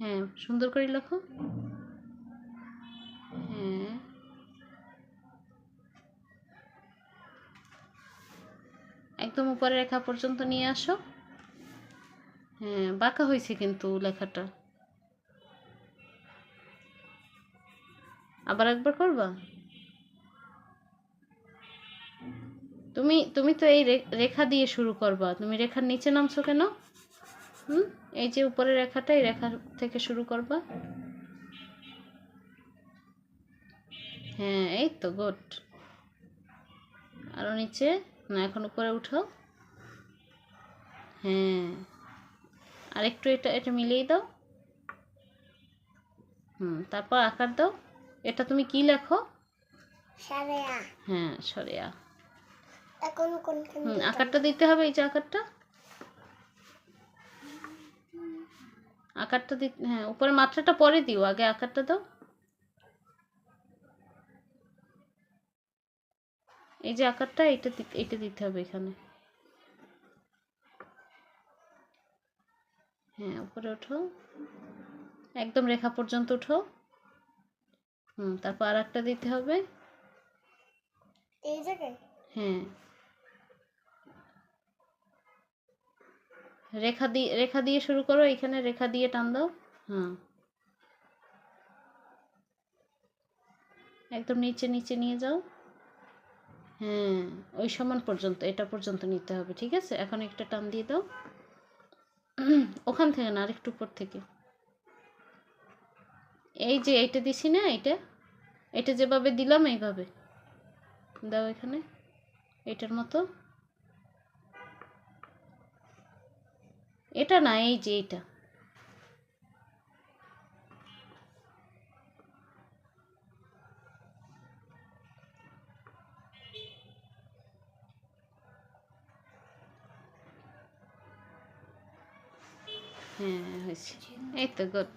হ্যাঁ সুন্দর করে লেখো। হ্যাঁ। একদম উপরে রেখা পর্যন্ত নিয়ে আসো। হ্যাঁ বাঁকা হয়েছে কিন্তু লেখাটা। আবার একবার করবা? তুমি তুমি তো এই রেখা দিয়ে শুরু করবা। তুমি রেখার নিচে নামছো কেন? হুম? এই যে উপরে রেখাটা এই রেখা থেকে শুরু করবা। হ্যাঁ এই তো গুড। আরও নিচে? না এখন উপরে উঠাও হ্যাঁ। আর একটু এটা এটা মিলিয়ে দাও। হুম তারপর আকার দাও। এটা তুমি কি লেখো? সারেয়া। হ্যাঁ সরিয়া। আকারটা দিতে হবে এই যে আকারটা। আকারটা দি হ্যাঁ উপরে মাত্রাটা পরে দিও আগে আকারটা দাও। এই যে আকারটা এটা এটা দিতে হবে এখানে। হ্যাঁ উপরে ওঠো। একদম রেখা পর্যন্ত উঠো হুম তারপর আর একটা দিতে হবে। এই জায়গায়? হ্যাঁ। রেখা দিয়ে রেখা দিয়ে শুরু করো, এখানে রেখা দিয়ে টান দাও। হ্যাঁ। একদম নিচে নিচে নিয়ে যাও। হ্যাঁ ওই সমান পর্যন্ত, এটা পর্যন্ত নিতে হবে, ঠিক আছে? এখন একটা টান দিয়ে দাও। ওখান থেকে না, আরেকটু উপর থেকে। এই যে, এইটা দিছি না, এইটা? এটা যেভাবে দিলাম, এইভাবে। দাও এখানে এটার মতো। এটা না এই যে এটা হ্যাঁ হয়েছে। এই তো গুড।